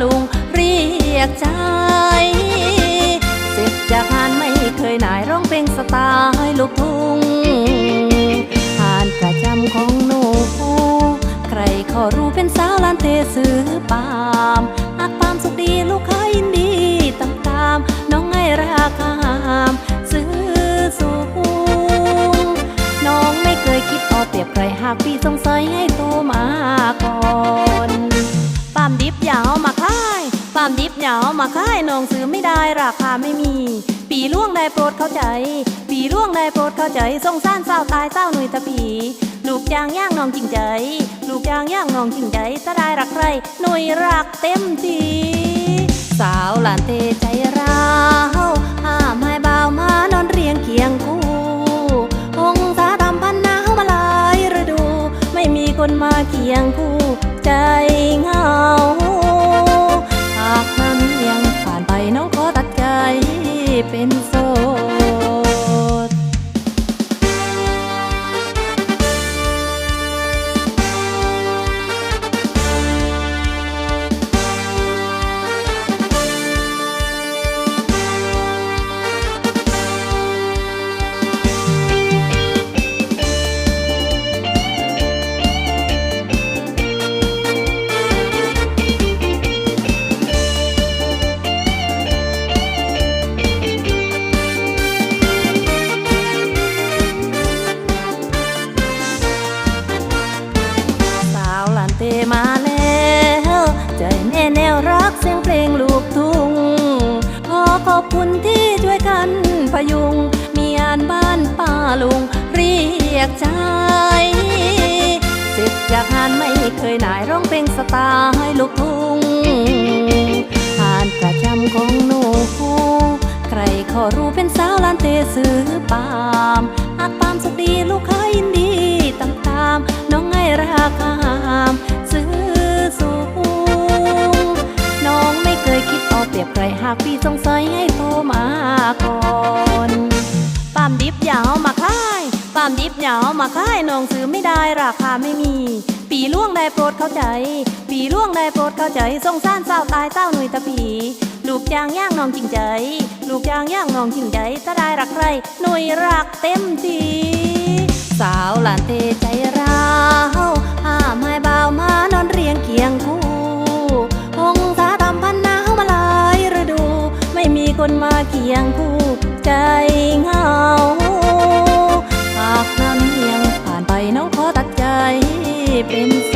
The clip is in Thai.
ลุงเรียกใจเสร็จจากงานไม่เคยนายร้องเพลงสไตล์ลูกทุ่งผ่านประจำของหนูใครขอรู้เป็นสาวลานเทซื้อปามอักปามสุขดีลูกค้ายินดีตามตามน้องให้ราคาซื้อสูงน้องไม่เคยคิดเอาเปรียบใครหากพี่สงส น้องซื้อไม่ได้ราคาไม่มี ปีล่วงได้โปรดเข้าใจ ปีล่วงได้โปรดเข้าใจสงสารสาวตายเศร้าหนุ่ยตะปีลูกจางย่างน้องจริงใจ ลูกจางย่างน้องจริงใจถ้าได้รักใครหนุ่ยรักเต็มทีสาวหลานเตใจร้าวห้าไมให้บ่าวมานอนเรียงเคียงคู่องศาดำพันหนาวมาลายฤดู ไม่มีคนมาเคียงคู่ใจเหงา เตมาแล้ว ใจแน่แนวรักเสียงเพลงลูกทุ่งขอขอบคุณที่ช่วยกันพยุง มีงานบ้านป้าลุงเรียกใจเสร็จจากงานไม่เคยหนายร้องเพลงสไตล์ลูกทุ่งผ่านประจำของหนูใครขอรู้เป็นสาวลานเตซื้อปามอักปามสุขดีลูกค้ายินดีตามตามน้องให้ราคาซื้อากพี่สงสัยให้โทรมาก่อนปามดิบอยาวมาค่ายปามดิบอยาวมาค่ายน้องซื้อไม่ได้ราคาไม่มี ปีล่วงได้โปรดเข้าใจ ปีล่วงได้โปรดเข้าใจสงสารสาวตายเศร้าหนุ่ยตะปีลูกจางย่างน้องจริงใจ ลูกจางย่างน้องจริงใจ ถ้าได้รักใครหนุ่ยรักเต็มทีสาวหลานเตใจร้า คนมาเคียงคู่ใจเหงาหากน้ำยังผ่านไปน้องขอตัดใจเป็นโซ